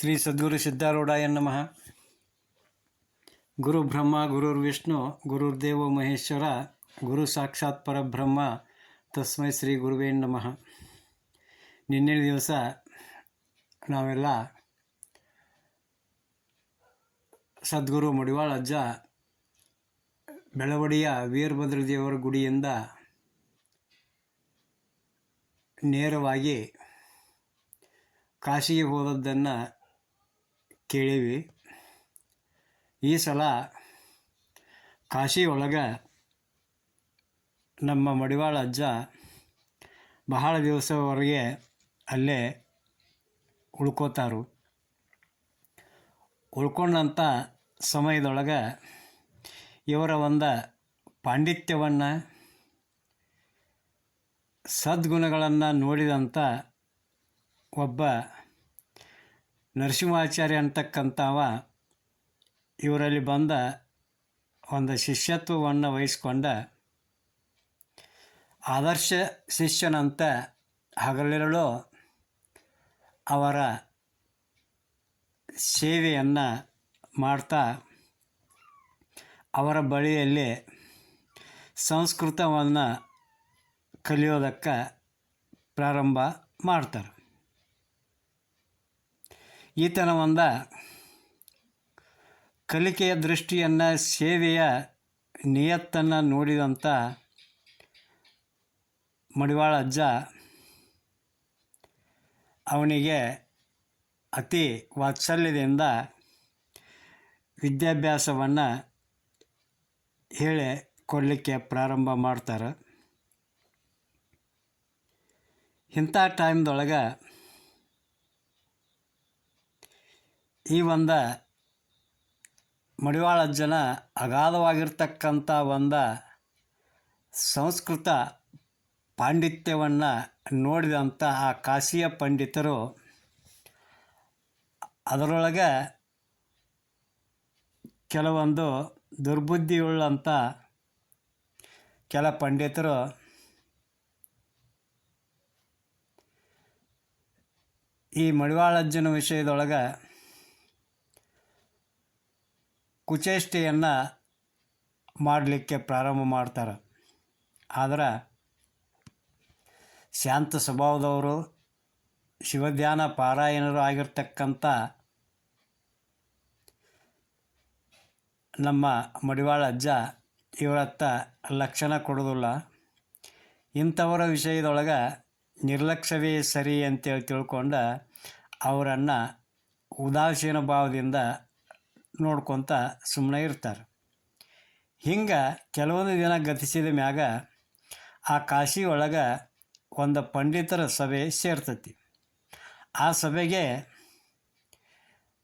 ಶ್ರೀ ಸದ್ಗುರು ಸಿದ್ಧಾರೂಢಾಯ ನಮಃ. ಗುರು ಬ್ರಹ್ಮ ಗುರುರ್ ವಿಷ್ಣು ಗುರುರ್ದೇವೋ ಮಹೇಶ್ವರ, ಗುರು ಸಾಕ್ಷಾತ್ ಪರಬ್ರಹ್ಮ, ತಸ್ಮೈ ಶ್ರೀ ಗುರುವೇ ನಮಃ. ನಿನ್ನೆ ದಿವಸ ನಾವೆಲ್ಲ ಸದ್ಗುರು ಮಡಿವಾಳ ಅಜ್ಜ ಬೆಳವಡಿಯ ವೀರಭದ್ರದೇವರ ಗುಡಿಯಿಂದ ನೇರವಾಗಿ ಕಾಶಿಗೆ ಹೋದದ್ದನ್ನು ಕೇಳೀವಿ. ಈ ಸಲ ಕಾಶಿ ಒಳಗೆ ನಮ್ಮ ಮಡಿವಾಳ ಅಜ್ಜ ಬಹಳ ದಿವಸವರೆಗೆ ಅಲ್ಲೇ ಉಳ್ಕೋತಾರು. ಉಳ್ಕೊಂಡಂಥ ಸಮಯದೊಳಗೆ ಇವರ ಒಂದು ಪಾಂಡಿತ್ಯವನ್ನು, ಸದ್ಗುಣಗಳನ್ನು ನೋಡಿದಂಥ ಒಬ್ಬ ನರಸಿಂಹಾಚಾರ್ಯ ಅಂತಕ್ಕಂಥವ ಇವರಲ್ಲಿ ಬಂದ ಒಂದು ಶಿಷ್ಯತ್ವವನ್ನು ವಹಿಸ್ಕೊಂಡ ಆದರ್ಶ ಶಿಷ್ಯನಂತ ಹಗಲಿರಲು ಅವರ ಸೇವೆಯನ್ನು ಮಾಡ್ತಾ ಅವರ ಬಳಿಯಲ್ಲಿ ಸಂಸ್ಕೃತವನ್ನು ಕಲಿಯೋದಕ್ಕೆ ಪ್ರಾರಂಭ ಮಾಡ್ತಾರೆ. ಈತನ ಒಂದು ಕಲಿಕೆಯ ದೃಷ್ಟಿಯನ್ನು, ಸೇವೆಯ ನಿಯತ್ತನ್ನು ನೋಡಿದಂಥ ಮಡಿವಾಳ ಅಜ್ಜ ಅವನಿಗೆ ಅತಿ ವಾತ್ಸಲ್ಯದಿಂದ ವಿದ್ಯಾಭ್ಯಾಸವನ್ನು ಹೇಳಿ ಕೊಡಲಿಕ್ಕೆ ಪ್ರಾರಂಭ ಮಾಡ್ತಾರೆ. ಇಂಥ ಟೈಮ್ದೊಳಗೆ ಈ ಒಂದು ಮಡಿವಾಳ ಅಜ್ಜನ ಅಗಾಧವಾಗಿರ್ತಕ್ಕಂಥ ಒಂದು ಸಂಸ್ಕೃತ ಪಾಂಡಿತ್ಯವನ್ನು ನೋಡಿದಂಥ ಆ ಕಾಶಿಯ ಪಂಡಿತರು ಅದರೊಳಗೆ ಕೆಲವೊಂದು ದುರ್ಬುದ್ಧಿಯುಳ್ಳಂಥ ಕೆಲ ಪಂಡಿತರು ಈ ಮಡಿವಾಳಜ್ಜನ ವಿಷಯದೊಳಗೆ ಕುಚೇಷ್ಟೆಯನ್ನು ಮಾಡಲಿಕ್ಕೆ ಪ್ರಾರಂಭ ಮಾಡ್ತಾರೆ. ಆದ್ರೆ ಶಾಂತ ಸ್ವಭಾವದವರು, ಶಿವಧ್ಯಾನ ಪಾರಾಯಣರು ಆಗಿರ್ತಕ್ಕಂಥ ನಮ್ಮ ಮಡಿವಾಳ ಅಜ್ಜ ಇವರತ್ತ ಲಕ್ಷಣ ಕೊಡೋದಿಲ್ಲ. ಇಂಥವರ ವಿಷಯದೊಳಗೆ ನಿರ್ಲಕ್ಷ್ಯವೇ ಸರಿ ಅಂತೇಳಿ ತಿಳ್ಕೊಂಡು ಅವರನ್ನು ಉದಾಸೀನ ಭಾವದಿಂದ ನೋಡ್ಕೊತ ಸುಮ್ಮನೆ ಇರ್ತಾರೆ. ಹಿಂಗೆ ಕೆಲವೊಂದು ದಿನ ಗತಿಸಿದ ಮ್ಯಾಗ ಆ ಕಾಶಿ ಒಳಗೆ ಒಂದು ಪಂಡಿತರ ಸಭೆ ಸೇರ್ತತಿ. ಆ ಸಭೆಗೆ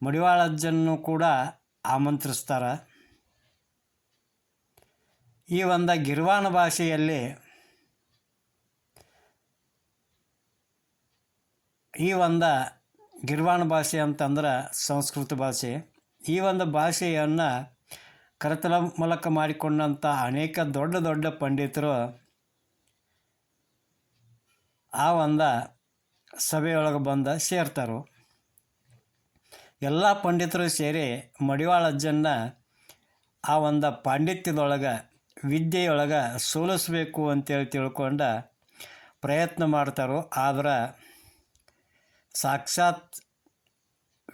ಮಡಿವಾಳಜ್ಜನ್ನು ಕೂಡ ಆಮಂತ್ರಿಸ್ತಾರೆ. ಈ ಒಂದು ಗಿರ್ವಾಣ ಭಾಷೆಯಲ್ಲಿ ಈ ಒಂದು ಗಿರ್ವಾಣ ಭಾಷೆ ಅಂತಂದ್ರೆ ಸಂಸ್ಕೃತ ಭಾಷೆ. ಈ ಒಂದು ಭಾಷೆಯನ್ನು ಕರತಲ ಮೂಲಕ ಮಾಡಿಕೊಂಡಂಥ ಅನೇಕ ದೊಡ್ಡ ದೊಡ್ಡ ಪಂಡಿತರು ಆ ಒಂದು ಸಭೆಯೊಳಗೆ ಬಂದು ಸೇರ್ತಾರೆ. ಎಲ್ಲ ಪಂಡಿತರು ಸೇರಿ ಮಡಿವಾಳ ಅಜ್ಜನ್ನ ಆ ಒಂದು ಪಾಂಡಿತ್ಯದೊಳಗೆ, ವಿದ್ಯೆಯೊಳಗೆ ಸೋಲಿಸ್ಬೇಕು ಅಂತೇಳಿ ತಿಳ್ಕೊಂಡು ಪ್ರಯತ್ನ ಮಾಡ್ತಾರೋ. ಆದ್ರೆ ಸಾಕ್ಷಾತ್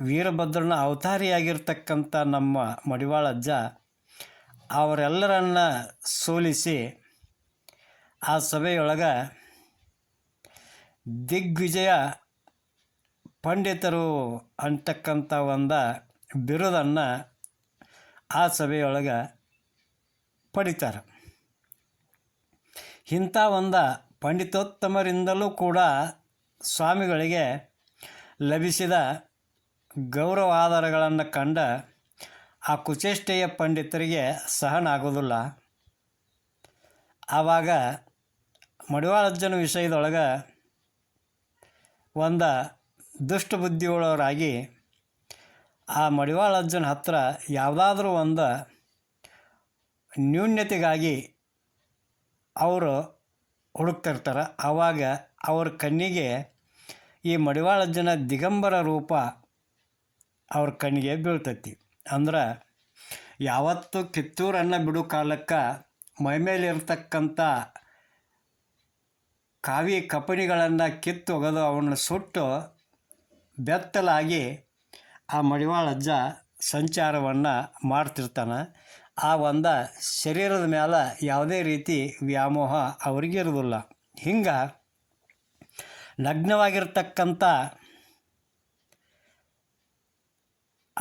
ವೀರಭದ್ರನ ಅವತಾರಿಯಾಗಿರ್ತಕ್ಕಂಥ ನಮ್ಮ ಮಡಿವಾಳ ಅಜ್ಜ, ಅವರೆಲ್ಲರನ್ನ ಸೋಲಿಸಿ ಆ ಸಭೆಯೊಳಗೆ ದಿಗ್ವಿಜಯ ಪಂಡಿತರು ಅಂತಕ್ಕಂಥ ಒಂದು ಬಿರುದನ್ನು ಆ ಸಭೆಯೊಳಗೆ ಪಡಿತಾರೆ. ಇಂಥ ಒಂದು ಪಂಡಿತೋತ್ತಮರಿಂದಲೂ ಕೂಡ ಸ್ವಾಮಿಗಳಿಗೆ ಲಭಿಸಿದ ಗೌರವಾಧಾರಗಳನ್ನು ಕಂಡ ಆ ಕುಚೇಷ್ಟೆಯ ಪಂಡಿತರಿಗೆ ಸಹನ ಆಗೋದಿಲ್ಲ ಆವಾಗ ಮಡಿವಾಳಜ್ಜನ ವಿಷಯದೊಳಗೆ ಒಂದು ದುಷ್ಟ ಬುದ್ಧಿಯುಳ್ಳವರಾಗಿ ಆ ಮಡಿವಾಳಜ್ಜನ ಹತ್ರ ಯಾವುದಾದ್ರೂ ಒಂದು ನ್ಯೂನ್ಯತೆಗಾಗಿ ಅವರು ಹುಡುಕ್ತಿರ್ತಾರೆ. ಆವಾಗ ಅವ್ರ ಕಣ್ಣಿಗೆ ಈ ಮಡಿವಾಳಜ್ಜನ ದಿಗಂಬರ ರೂಪ ಅವ್ರ ಕಣ್ಣಿಗೆ ಬೀಳ್ತೈತಿ. ಅಂದ್ರೆ ಯಾವತ್ತು ಕಿತ್ತೂರನ್ನು ಬಿಡು ಕಾಲಕ್ಕೆ ಮೈಮೇಲಿರ್ತಕ್ಕಂಥ ಕಾವಿ ಕಪಣಿಗಳನ್ನು ಕಿತ್ತು ಒಗೆದು ಅವನ್ನ ಸುಟ್ಟು ಬೆತ್ತಲಾಗಿ ಆ ಮಡಿವಾಳ ಅಜ್ಜ ಸಂಚಾರವನ್ನು ಮಾಡ್ತಿರ್ತಾನೆ. ಆ ಒಂದು ಶರೀರದ ಮೇಲೆ ಯಾವುದೇ ರೀತಿ ವ್ಯಾಮೋಹ ಅವ್ರಿಗಿರೋದಿಲ್ಲ. ಹಿಂಗೆ ನಗ್ನವಾಗಿರ್ತಕ್ಕಂಥ ಆ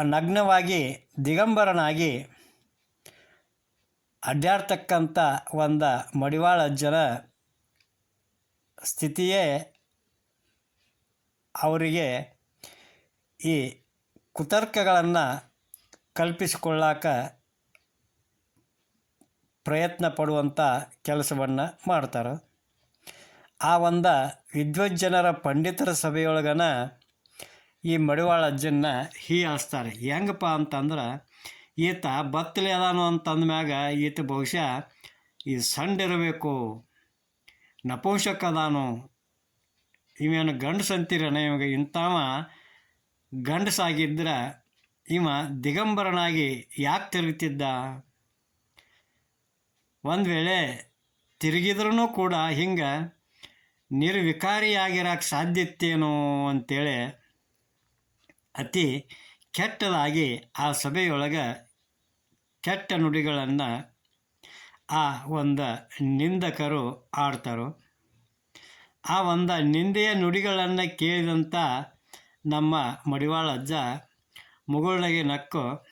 ನಗ್ನವಾಗಿ, ದಿಗಂಬರನಾಗಿ ಅಡ್ಡಾಡ್ತಕ್ಕಂಥ ಒಂದು ಮಡಿವಾಳ ಅಜ್ಜನ ಸ್ಥಿತಿಯೇ ಅವರಿಗೆ ಈ ಕುತರ್ಕಗಳನ್ನು ಕಲ್ಪಿಸಿಕೊಳ್ಳಾಕ ಪ್ರಯತ್ನ ಪಡುವಂಥ ಕೆಲಸವನ್ನು ಮಾಡ್ತಾರೆ. ಆ ಒಂದು ವಿದ್ವಜ್ಜನರ ಪಂಡಿತರ ಸಭೆಯೊಳಗನ ಈ ಮಡಿವಾಳ ಅಜ್ಜನ್ನ ಹೀಯಾಳಿಸ್ತಾರೆ ಹೆಂಗಪ್ಪ ಅಂತಂದ್ರೆ, ಈತ ಬತ್ತಲೆ ಅದಾನು ಅಂತಂದ ಮ್ಯಾಗ ಈತ ಬಹುಶಃ ಈ ಸಂಡಿರಬೇಕು ನಪುಂಸಕ ಅದಾನು ಇವೇನು ಗಂಡಸು ಅಂತೀರನ ಇವಾಗ ಇಂಥವ ಗಂಡಸಾಗಿದ್ರೆ ಇವ ದಿಗಂಬರನಾಗಿ ಯಾಕೆ ತಿರುಗುತ್ತಿದ್ದ ಒಂದು ವೇಳೆ ತಿರುಗಿದ್ರೂ ಕೂಡ ಹಿಂಗೆ ನಿರ್ವಿಕಾರಿಯಾಗಿರಕ್ಕೆ ಸಾಧ್ಯತೆನೋ ಅಂತೇಳಿ ಅತಿ ಕೆಟ್ಟದಾಗಿ ಆ ಸಭೆಯೊಳಗೆ ಕೆಟ್ಟ ನುಡಿಗಳನ್ನು ಆ ಒಂದು ನಿಂದಕರು ಆಡ್ತಾರೋ. ಆ ಒಂದು ನಿಂದೆಯ ನುಡಿಗಳನ್ನು ಕೇಳಿದಂಥ ನಮ್ಮ ಮಡಿವಾಳ ಅಜ್ಜ ಮುಗುಳ್ನಗೆ ನಕ್ಕು,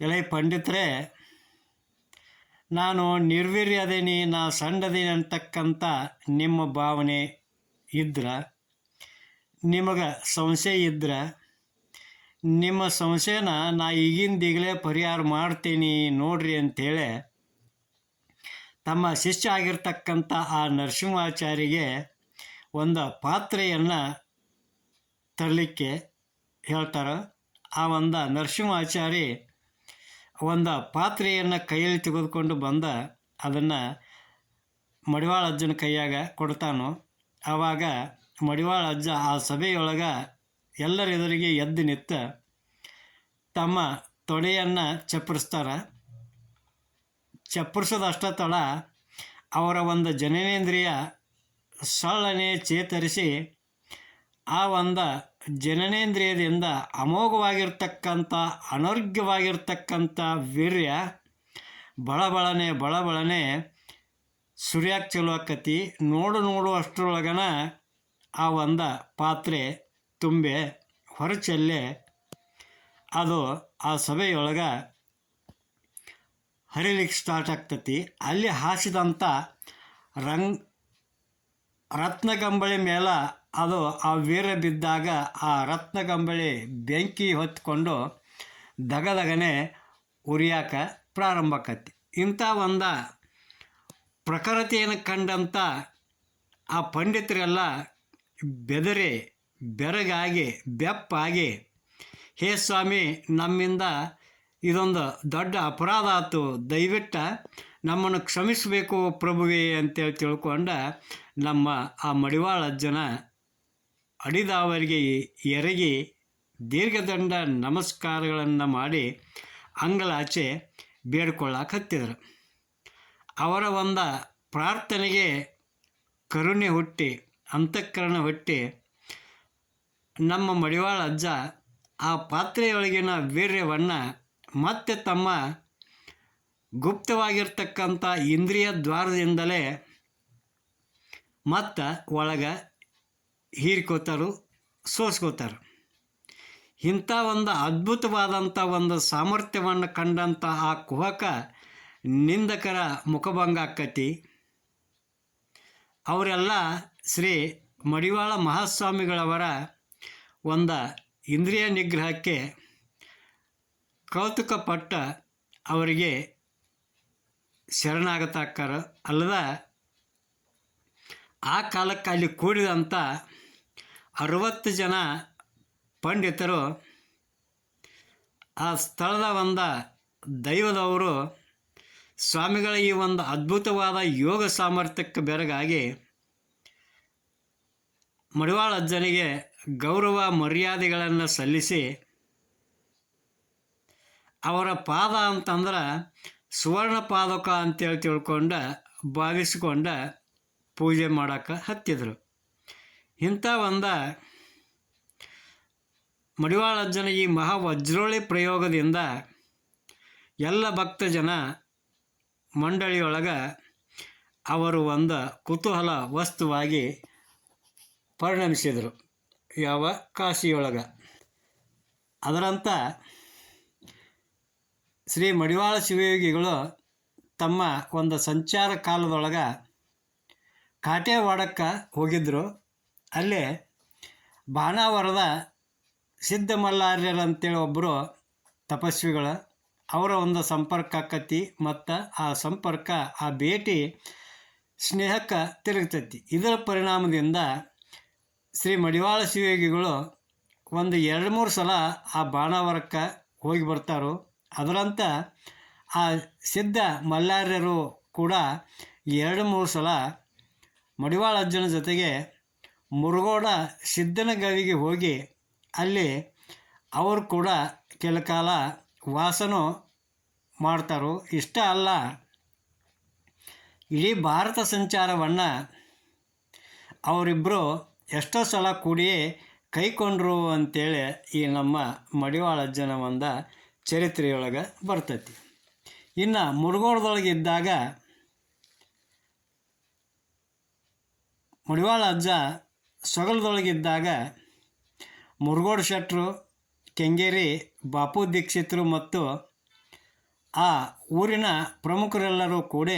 ಎಳೆ ಪಂಡಿತರೇ, ನಾನು ನಿರ್ವೀರ್ಯದೇನಿ, ನಾ ಸಣ್ಣದೇನಿ ಅಂತಕ್ಕಂಥ ನಿಮ್ಮ ಭಾವನೆ ಇದ್ರೆ? ನಿಮಗೆ ಸಂಶಯ ಇದ್ದರೆ ನಿಮ್ಮ ಸಂಶಯನ ನಾ ಈಗಿಂದೀಗಲೇ ಪರಿಹಾರ ಮಾಡ್ತೀನಿ ನೋಡ್ರಿ ಅಂಥೇಳಿ ತಮ್ಮ ಶಿಷ್ಯ ಆಗಿರ್ತಕ್ಕಂಥ ಆ ನರಸಿಂಹಾಚಾರಿಗೆ ಒಂದು ಪಾತ್ರೆಯನ್ನು ತರಲಿಕ್ಕೆ ಹೇಳ್ತಾರೆ. ಆ ಒಂದು ನರಸಿಂಹಾಚಾರಿ ಒಂದು ಪಾತ್ರೆಯನ್ನು ಕೈಯಲ್ಲಿ ತೆಗೆದುಕೊಂಡು ಬಂದ, ಅದನ್ನು ಮಡಿವಾಳ ಅಜ್ಜನ ಕೈಯಾಗ ಕೊಡ್ತಾನೋ. ಆವಾಗ ಮಡಿವಾಳ ಅಜ್ಜ ಆ ಸಭೆಯೊಳಗೆ ಎಲ್ಲರ ಎದುರಿಗೆ ಎದ್ದು ನಿತ್ತ ತಮ್ಮ ತೊಡೆಯನ್ನು ಚಪ್ಪರಿಸ್ತಾರೆ. ಚಪ್ಪರಿಸೋದಷ್ಟ ತಡ ಅವರ ಒಂದು ಜನನೇಂದ್ರಿಯ ಸಳ್ಳನೆ ಚೇತರಿಸಿ ಆ ಒಂದು ಜನನೇಂದ್ರಿಯದಿಂದ ಅಮೋಘವಾಗಿರ್ತಕ್ಕಂಥ, ಅನರ್ಘ್ಯವಾಗಿರ್ತಕ್ಕಂಥ ವೀರ್ಯ ಬಳಬಳನೆ ಬಳಬಳನೆ ಸುರ್ಯಾಕ್ ಚಲೋ ಆಕತಿ. ನೋಡು ನೋಡು ಅಷ್ಟರೊಳಗನ ಆ ಒಂದ ಪಾತ್ರೆ ತುಂಬೆ ಹೊರಚೆಲ್ಲೆ ಅದು ಆ ಸಭೆಯೊಳಗೆ ಹರಿಲಿಕ್ಕೆ ಸ್ಟಾರ್ಟ್ ಆಗ್ತತಿ. ಅಲ್ಲಿ ಹಾಸಿದಂಥ ರಂಗ್ ರತ್ನಗಂಬಳಿ ಮೇಲೆ ಅದು ಆ ವೀರ ಬಿದ್ದಾಗ ಆ ರತ್ನಗಂಬಳಿ ಬೆಂಕಿ ಹೊತ್ಕೊಂಡು ದಗದಗನೆ ಉರಿಯಾಕ ಪ್ರಾರಂಭ ಆಕತಿ. ಇಂಥ ಒಂದು ಪ್ರಖರತೆಯನ್ನು ಕಂಡಂಥ ಆ ಪಂಡಿತರೆಲ್ಲ ಬೆದರಿ, ಬೆರಗಾಗಿ, ಬೆಪ್ಪಾಗಿ, ಹೇ ಸ್ವಾಮಿ, ನಮ್ಮಿಂದ ಇದೊಂದು ದೊಡ್ಡ ಅಪರಾಧ ಆಯ್ತು. ದಯವಿಟ್ಟು ನಮ್ಮನ್ನು ಕ್ಷಮಿಸಬೇಕು ಪ್ರಭುವೇ ಅಂತೇಳಿ ತಿಳ್ಕೊಂಡ ನಮ್ಮ ಆ ಮಡಿವಾಳ ಅಜ್ಜನ ಅಡಿದಾವರಿಗೆ ಎರಗಿ ದೀರ್ಘದಂಡ ನಮಸ್ಕಾರಗಳನ್ನು ಮಾಡಿ ಅಂಗಳಾಚೆ ಬೇಡ್ಕೊಳ್ಳಾಕತ್ತಿದ್ರು ಅವರ ಒಂದು ಪ್ರಾರ್ಥನೆಗೆ ಕರುಣೆ ಹುಟ್ಟಿ ಅಂತಃಕರಣ ಹೊಟ್ಟೆ ನಮ್ಮ ಮಡಿವಾಳ ಅಜ್ಜ ಆ ಪಾತ್ರೆಯೊಳಗಿನ ವೀರ್ಯವನ್ನು ಮತ್ತೆ ತಮ್ಮ ಗುಪ್ತವಾಗಿರ್ತಕ್ಕಂಥ ಇಂದ್ರಿಯ ದ್ವಾರದಿಂದಲೇ ಮತ್ತು ಒಳಗೆ ಹೀರ್ಕೋತಾರು, ಸೋಸ್ಕೋತಾರೆ. ಇಂಥ ಒಂದು ಅದ್ಭುತವಾದಂಥ ಒಂದು ಸಾಮರ್ಥ್ಯವನ್ನು ಕಂಡಂಥ ಆ ಕುಹಕ ನಿಂದಕರ ಮುಖಭಂಗ ಆಕ್ಕತಿ ಅವರೆಲ್ಲ ಶ್ರೀ ಮಡಿವಾಳ ಮಹಾಸ್ವಾಮಿಗಳವರ ಒಂದು ಇಂದ್ರಿಯ ನಿಗ್ರಹಕ್ಕೆ ಕೌತುಕಪಟ್ಟ ಅವರಿಗೆ ಶರಣಾಗತಾಕಾರ ಅಲ್ಲದ ಆ ಕಾಲಕ್ಕೆ ಅಲ್ಲಿ ಕೂಡಿದಂಥ ಅರವತ್ತು ಜನ ಪಂಡಿತರು ಆ ಸ್ಥಳದ ಒಂದು ದೈವದವರು ಸ್ವಾಮಿಗಳ ಈ ಒಂದು ಅದ್ಭುತವಾದ ಯೋಗ ಸಾಮರ್ಥ್ಯಕ್ಕೆ ಬೆರಗಾಗಿ ಮಡಿವಾಳ ಅಜ್ಜನಿಗೆ ಗೌರವ ಮರ್ಯಾದೆಗಳನ್ನು ಸಲ್ಲಿಸಿ ಅವರ ಪಾದ ಅಂತಂದ್ರೆ ಸುವರ್ಣ ಪಾದಕ ಅಂತೇಳಿ ತಿಳ್ಕೊಂಡ, ಭಾವಿಸಿಕೊಂಡ ಪೂಜೆ ಮಾಡೋಕೆ ಹತ್ತಿದ್ರು. ಇಂಥ ಒಂದು ಮಡಿವಾಳಜ್ಜನ ಈ ಮಹಾ ವಜ್ರೋಳಿ ಪ್ರಯೋಗದಿಂದ ಎಲ್ಲ ಭಕ್ತ ಜನ ಮಂಡಳಿಯೊಳಗೆ ಅವರು ಒಂದು ಕುತೂಹಲ ವಸ್ತುವಾಗಿ ಪರಿಣಮಿಸಿದರು ಯಾವ ಕಾಶಿಯೊಳಗೆ. ಅದರಂತ ಶ್ರೀ ಮಡಿವಾಳ ಶಿವಯೋಗಿಗಳು ತಮ್ಮ ಒಂದು ಸಂಚಾರ ಕಾಲದೊಳಗೆ ಕಾಟೇವಾಡಕ್ಕೆ ಹೋಗಿದ್ದರು ಅಲ್ಲಿ ಬಾಣಾವರದ ಸಿದ್ಧಮಲ್ಲಾರ್ಯರು ಅಂತೇಳಿ ಒಬ್ಬರು ತಪಸ್ವಿಗಳು ಅವರ ಒಂದು ಸಂಪರ್ಕ ಆಕತಿ ಮತ್ತು ಆ ಸಂಪರ್ಕ, ಆ ಭೇಟಿ ಸ್ನೇಹಕ್ಕೆ ತಿರುಗ್ತೈತಿ. ಇದರ ಪರಿಣಾಮದಿಂದ ಶ್ರೀ ಮಡಿವಾಳ ಶಿವಯೋಗಿಗಳು ಒಂದು ಎರಡು ಮೂರು ಸಲ ಆ ಬಾಣಾವರಕ್ಕೆ ಹೋಗಿ ಬರ್ತಾರೋ. ಅದರಂತ ಆ ಸಿದ್ಧ ಮಲ್ಲಾರ್ಯರು ಕೂಡ ಎರಡು ಮೂರು ಸಲ ಮಡಿವಾಳ ಅಜ್ಜನ ಜೊತೆಗೆ ಮುರುಗೋಡ ಸಿದ್ಧನ ಗವಿಗೆ ಹೋಗಿ ಅಲ್ಲಿ ಅವರು ಕೂಡ ಕೆಲ ಕಾಲ ವಾಸನು ಮಾಡ್ತಾರೋ. ಇಷ್ಟ ಅಲ್ಲ, ಇಡೀ ಭಾರತ ಸಂಚಾರವನ್ನು ಅವರಿಬ್ಬರು ಎಷ್ಟೋ ಸಲ ಕೂಡಿ ಕೈಕೊಂಡ್ರು ಅಂತೇಳಿ ಈ ನಮ್ಮ ಮಡಿವಾಳ ಅಜ್ಜನ ಒಂದು ಚರಿತ್ರೆಯೊಳಗೆ ಬರ್ತೈತಿ. ಇನ್ನು ಮುರುಗೋಡದೊಳಗೆ ಇದ್ದಾಗ ಮಡಿವಾಳ ಅಜ್ಜ ಸೊಗಲದೊಳಗಿದ್ದಾಗ ಮುರುಗೋಡು ಶೆಟ್ರು, ಕೆಂಗೇರಿ, ಬಾಪು ದೀಕ್ಷಿತರು ಮತ್ತು ಆ ಊರಿನ ಪ್ರಮುಖರೆಲ್ಲರೂ ಕೂಡ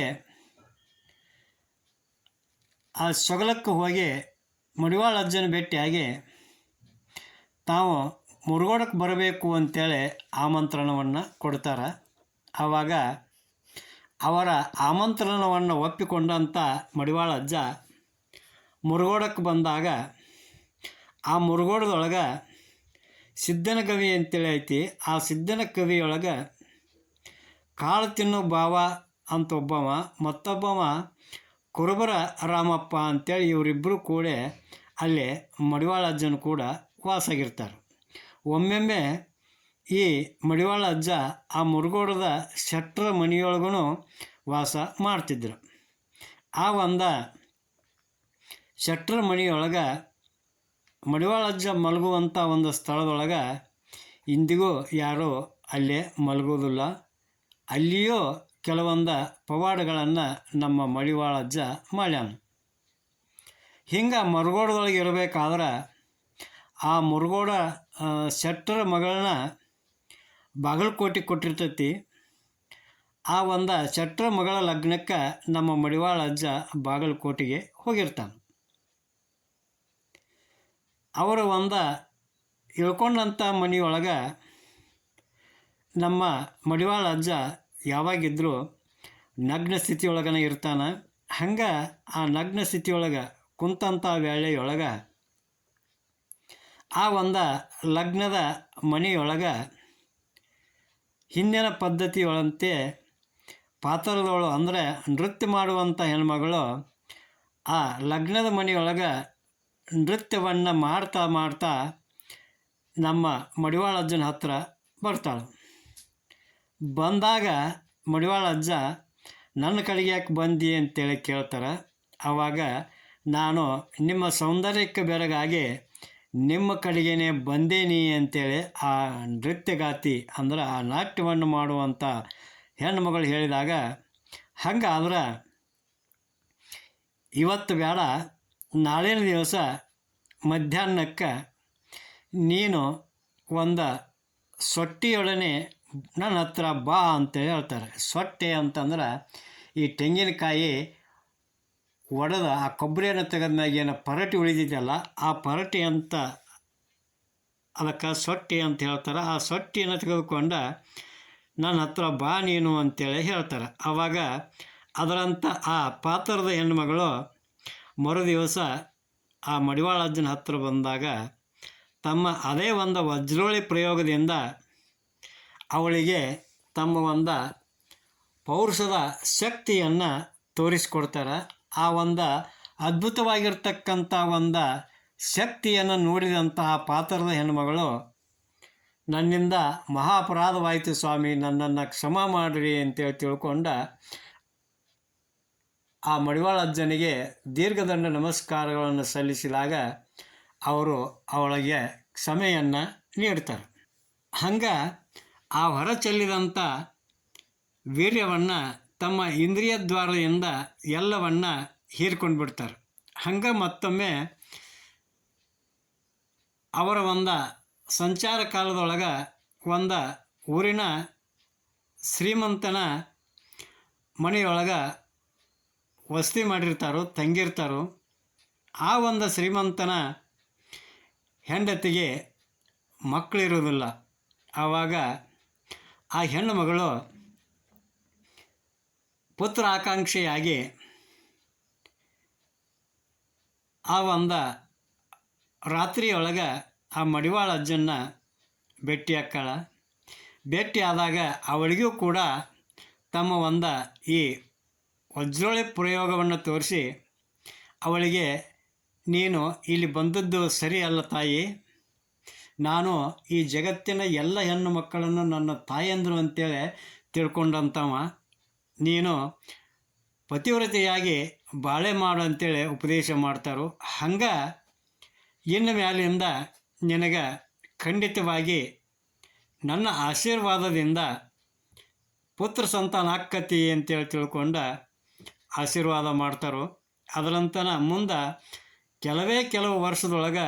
ಆ ಸೊಗಲಕ್ಕೆ ಹೋಗಿ ಮಡಿವಾಳ ಅಜ್ಜನ ಭೇಟಿಯಾಗಿ ತಾವು ಮುರುಗೋಡಕ್ಕೆ ಬರಬೇಕು ಅಂತೇಳಿ ಆಮಂತ್ರಣವನ್ನು ಕೊಡ್ತಾರೆ. ಆವಾಗ ಅವರ ಆಮಂತ್ರಣವನ್ನು ಒಪ್ಪಿಕೊಂಡಂಥ ಮಡಿವಾಳ ಅಜ್ಜ ಮುರುಗೋಡಕ್ಕೆ ಬಂದಾಗ ಆ ಮುರುಗೋಡದೊಳಗೆ ಸಿದ್ಧನ ಕವಿ ಅಂತೇಳಿ ಐತಿ. ಆ ಸಿದ್ಧನ ಕವಿಯೊಳಗೆ ಕಾಳು ತಿನ್ನೋ ಭಾವ ಅಂತ ಒಬ್ಬವ, ಮತ್ತೊಬ್ಬವ ಕುರುಬರ ರಾಮಪ್ಪ ಅಂತೇಳಿ ಇವರಿಬ್ಬರು ಕೂಡ ಅಲ್ಲಿ ಮಡಿವಾಳ ಅಜ್ಜನ ಕೂಡ ವಾಸಾಗಿರ್ತಾರೆ ಒಮ್ಮೆಮ್ಮೆ ಈ ಮಡಿವಾಳ ಅಜ್ಜ ಆ ಮುರುಗೋಡದ ಶೆಟ್ರ ಮನೆಯೊಳಗೂ ವಾಸ ಮಾಡ್ತಿದ್ರು. ಆ ಒಂದ ಶೆಟ್ರ ಮನೆಯೊಳಗೆ ಮಡಿವಾಳ ಅಜ್ಜ ಮಲಗುವಂಥ ಒಂದು ಸ್ಥಳದೊಳಗೆ ಇಂದಿಗೂ ಯಾರೂ ಅಲ್ಲೇ ಮಲಗೋದಿಲ್ಲ ಅಲ್ಲಿಯೂ ಕೆಲವೊಂದು ಪವಾಡಗಳನ್ನು ನಮ್ಮ ಮಡಿವಾಳ ಅಜ್ಜ ಮಾಡ್ಯಾನ. ಹಿಂಗೆ ಮರುಗೋಡದೊಳಗೆ ಇರಬೇಕಾದ್ರೆ ಆ ಮುರುಗೋಡ ಶೆಟ್ಟರ ಮಗಳನ್ನ ಬಾಗಲಕೋಟೆ ಕೊಟ್ಟಿರ್ತೈತಿ. ಆ ಒಂದು ಶೆಟ್ಟರ ಮಗಳ ಲಗ್ನಕ್ಕೆ ನಮ್ಮ ಮಡಿವಾಳ ಅಜ್ಜ ಬಾಗಲಕೋಟೆಗೆ ಹೋಗಿರ್ತಾನೆ. ಅವರು ಒಂದು ಇಳ್ಕೊಂಡಂಥ ಮನೆಯೊಳಗೆ ನಮ್ಮ ಮಡಿವಾಳ ಅಜ್ಜ ಯಾವಾಗಿದ್ದರೂ ನಗ್ನ ಸ್ಥಿತಿಯೊಳಗನೇ ಇರ್ತಾನೆ. ಹಂಗೆ ಆ ನಗ್ನ ಸ್ಥಿತಿಯೊಳಗೆ ಕುಂತಂಥ ವೇಳೆಯೊಳಗೆ ಆ ಒಂದು ಲಗ್ನದ ಮನೆಯೊಳಗೆ ಹಿಂದಿನ ಪದ್ಧತಿಯೊಳಂತೆ ಪಾತ್ರದವಳು ಅಂದರೆ ನೃತ್ಯ ಮಾಡುವಂಥ ಹೆಣ್ಮಗಳು ಆ ಲಗ್ನದ ಮನೆಯೊಳಗೆ ನೃತ್ಯವನ್ನು ಮಾಡ್ತಾ ಮಾಡ್ತಾ ನಮ್ಮ ಮಡಿವಾಳಜ್ಜನ ಹತ್ರ ಬರ್ತಾಳೆ. ಬಂದಾಗ ಮಡಿವಾಳ ಅಜ್ಜ, ನನ್ನ ಕಡೆಗೆ ಯಾಕೆ ಬಂದಿ ಅಂತೇಳಿ ಕೇಳ್ತಾರೆ. ಆವಾಗ ನಾನು ನಿಮ್ಮ ಸೌಂದರ್ಯಕ್ಕೆ ಬೆರಗಾಗಿ ನಿಮ್ಮ ಕಡೆಗೇ ಬಂದೇನಿ ಅಂತೇಳಿ ಆ ನೃತ್ಯಗಾತಿ, ಅಂದ್ರೆ ಆ ನಾಟ್ಯವನ್ನು ಮಾಡುವಂಥ ಹೆಣ್ಣುಮಗಳು ಹೇಳಿದಾಗ ಹಂಗಾದ್ರೆ ಇವತ್ತು ಬೇಡ ನಾಳಿನ ದಿವಸ ಮಧ್ಯಾಹ್ನಕ್ಕೆ ನೀನು ಒಂದು ಸೊಟ್ಟಿಯೊಡನೆ ನನ್ನ ಹತ್ರ ಬಾ ಅಂತ ಹೇಳ್ತಾರೆ. ಸೊಟ್ಟೆ ಅಂತಂದ್ರೆ ಈ ತೆಂಗಿನಕಾಯಿ ಒಡೆದ ಆ ಕೊಬ್ಬರಿಯನ್ನು ತೆಗೆದ್ಮ್ಯಾಗ ಏನು ಪರಟಿ ಉಳಿದಿದೆಯಲ್ಲ, ಆ ಪರಟಿ ಅಂತ ಅದಕ್ಕೆ ಸೊಟ್ಟಿ ಅಂತ ಹೇಳ್ತಾರೆ. ಆ ಸೊಟ್ಟಿಯನ್ನು ತೆಗೆದುಕೊಂಡ ನನ್ನ ಹತ್ರ ಬಾ ನೀನು ಅಂತೇಳಿ ಹೇಳ್ತಾರೆ. ಆವಾಗ ಅದರಂಥ ಆ ಪಾತ್ರದ ಹೆಣ್ಮಗಳು ಮರು ದಿವಸ ಆ ಮಡಿವಾಳ ಅಜ್ಜನ ಹತ್ರ ಬಂದಾಗ ತಮ್ಮ ಅದೇ ಒಂದು ವಜ್ರೋಳಿ ಪ್ರಯೋಗದಿಂದ ಅವಳಿಗೆ ತಮ್ಮ ಒಂದು ಪೌರುಷದ ಶಕ್ತಿಯನ್ನು ತೋರಿಸ್ಕೊಡ್ತಾರೆ. ಆ ಒಂದು ಅದ್ಭುತವಾಗಿರ್ತಕ್ಕಂಥ ಒಂದು ಶಕ್ತಿಯನ್ನು ನೋಡಿದಂತಹ ಪಾತ್ರದ ಹೆಣ್ಮಗಳು, ನನ್ನಿಂದ ಮಹಾಪರಾಧವಾಯಿತು ಸ್ವಾಮಿ, ನನ್ನನ್ನು ಕ್ಷಮ ಮಾಡಿರಿ ಅಂತೇಳಿ ತಿಳ್ಕೊಂಡ ಆ ಮಡಿವಾಳ ಅಜ್ಜನಿಗೆ ದೀರ್ಘದಂಡ ನಮಸ್ಕಾರಗಳನ್ನು ಸಲ್ಲಿಸಿದಾಗ ಅವರು ಅವಳಿಗೆ ಕ್ಷಮೆಯನ್ನು ನೀಡ್ತಾರೆ. ಹಂಗೆ ಆ ಹೊರ ಚೆಲ್ಲಿದಂಥ ವೀರ್ಯವನ್ನು ತಮ್ಮ ಇಂದ್ರಿಯ ದ್ವಾರದಿಂದ ಎಲ್ಲವನ್ನ ಹೀರ್ಕೊಂಡು ಬಿಡ್ತಾರೆ ಹಂಗೆ ಮತ್ತೊಮ್ಮೆ ಅವರ ಒಂದು ಸಂಚಾರ ಕಾಲದೊಳಗೆ ಒಂದು ಊರಿನ ಶ್ರೀಮಂತನ ಮನೆಯೊಳಗೆ ವಸತಿ ಮಾಡಿರ್ತಾರೋ, ತಂಗಿರ್ತಾರೋ, ಆ ಒಂದು ಶ್ರೀಮಂತನ ಹೆಂಡತಿಗೆ ಮಕ್ಕಳಿರೋದಿಲ್ಲ ಆವಾಗ ಆ ಹೆಣ್ಣು ಮಗಳು ಪುತ್ರ ಆಕಾಂಕ್ಷೆಯಾಗಿ ಆ ಒಂದು ರಾತ್ರಿಯೊಳಗೆ ಆ ಮಡಿವಾಳ ಅಜ್ಜನ್ನ ಭೇಟಿ ಹಾಕ್ಕಾಳ. ಭೇಟಿ ಆದಾಗ ಅವಳಿಗೂ ಕೂಡ ತಮ್ಮ ಒಂದು ಈ ವಜ್ರೋಳಿ ಪ್ರಯೋಗವನ್ನು ತೋರಿಸಿ, ಅವಳಿಗೆ, ನೀನು ಇಲ್ಲಿ ಬಂದದ್ದು ಸರಿ ಅಲ್ಲ ತಾಯಿ. ನಾನು ಈ ಜಗತ್ತಿನ ಎಲ್ಲ ಹೆಣ್ಣು ಮಕ್ಕಳನ್ನು ನನ್ನ ತಾಯಂದರು ಅಂತೇಳಿ ತಿಳ್ಕೊಂಡಂತವ. ನೀನು ಪತಿವ್ರತೆಯಾಗಿ ಬಾಳೆ ಮಾಡು ಅಂತೇಳಿ ಉಪದೇಶ ಮಾಡ್ತಾರೋ. ಹಂಗೆ ಇನ್ನು ಮ್ಯಾಲಿಂದ ನಿನಗೆ ಖಂಡಿತವಾಗಿ ನನ್ನ ಆಶೀರ್ವಾದದಿಂದ ಪುತ್ರ ಸಂತಾನ ಆಕ್ಕತಿ ಅಂತೇಳಿ ತಿಳ್ಕೊಂಡ ಆಶೀರ್ವಾದ ಮಾಡ್ತಾರೋ. ಅದರಂತನ ಮುಂದೆ ಕೆಲವೇ ಕೆಲವು ವರ್ಷದೊಳಗೆ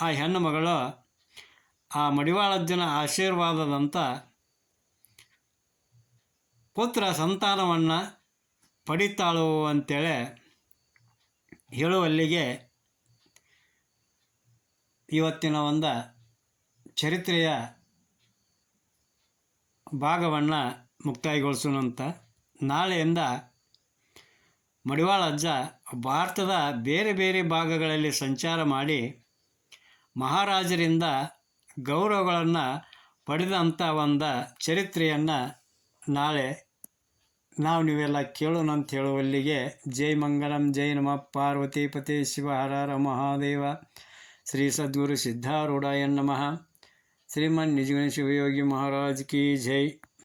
ಆ ಹೆಣ್ಣು ಮಗಳು ಆ ಮಡಿವಾಳಜ್ಜನ ಆಶೀರ್ವಾದದಂಥ ಪುತ್ರ ಸಂತಾನವನ್ನು ಪಡಿತಾಳು ಅಂತೇಳಿ ಹೇಳುವಲ್ಲಿಗೆ ಇವತ್ತಿನ ಒಂದು ಚರಿತ್ರೆಯ ಭಾಗವನ್ನು ಮುಕ್ತಾಯಗೊಳಿಸೋಣಂತ ನಾಳೆಯಿಂದ ಮಡಿವಾಳ ಅಜ್ಜ ಭಾರತದ ಬೇರೆ ಬೇರೆ ಭಾಗಗಳಲ್ಲಿ ಸಂಚಾರ ಮಾಡಿ ಮಹಾರಾಜರಿಂದ ಗೌರವಗಳನ್ನು ಪಡೆದಂಥ ಒಂದು ಚರಿತ್ರೆಯನ್ನು ನಾಳೆ ನಾವು ನೀವೆಲ್ಲ ಕೇಳೋಣ ಅಂತ ಹೇಳುವಲ್ಲಿಗೆ ಜೈ ಮಂಗಳಂ ಜೈ ನಮ. ಪಾರ್ವತಿ ಪತಿ ಶಿವ ಮಹಾದೇವ. ಶ್ರೀ ಸದ್ಗುರು ಸಿದ್ಧಾರೂಢಾಯ ನಮಃ. ಶ್ರೀಮನ್ ನಿಜಗಣ ಶಿವಯೋಗಿ ಮಹಾರಾಜ್ ಕಿ ಜೈ.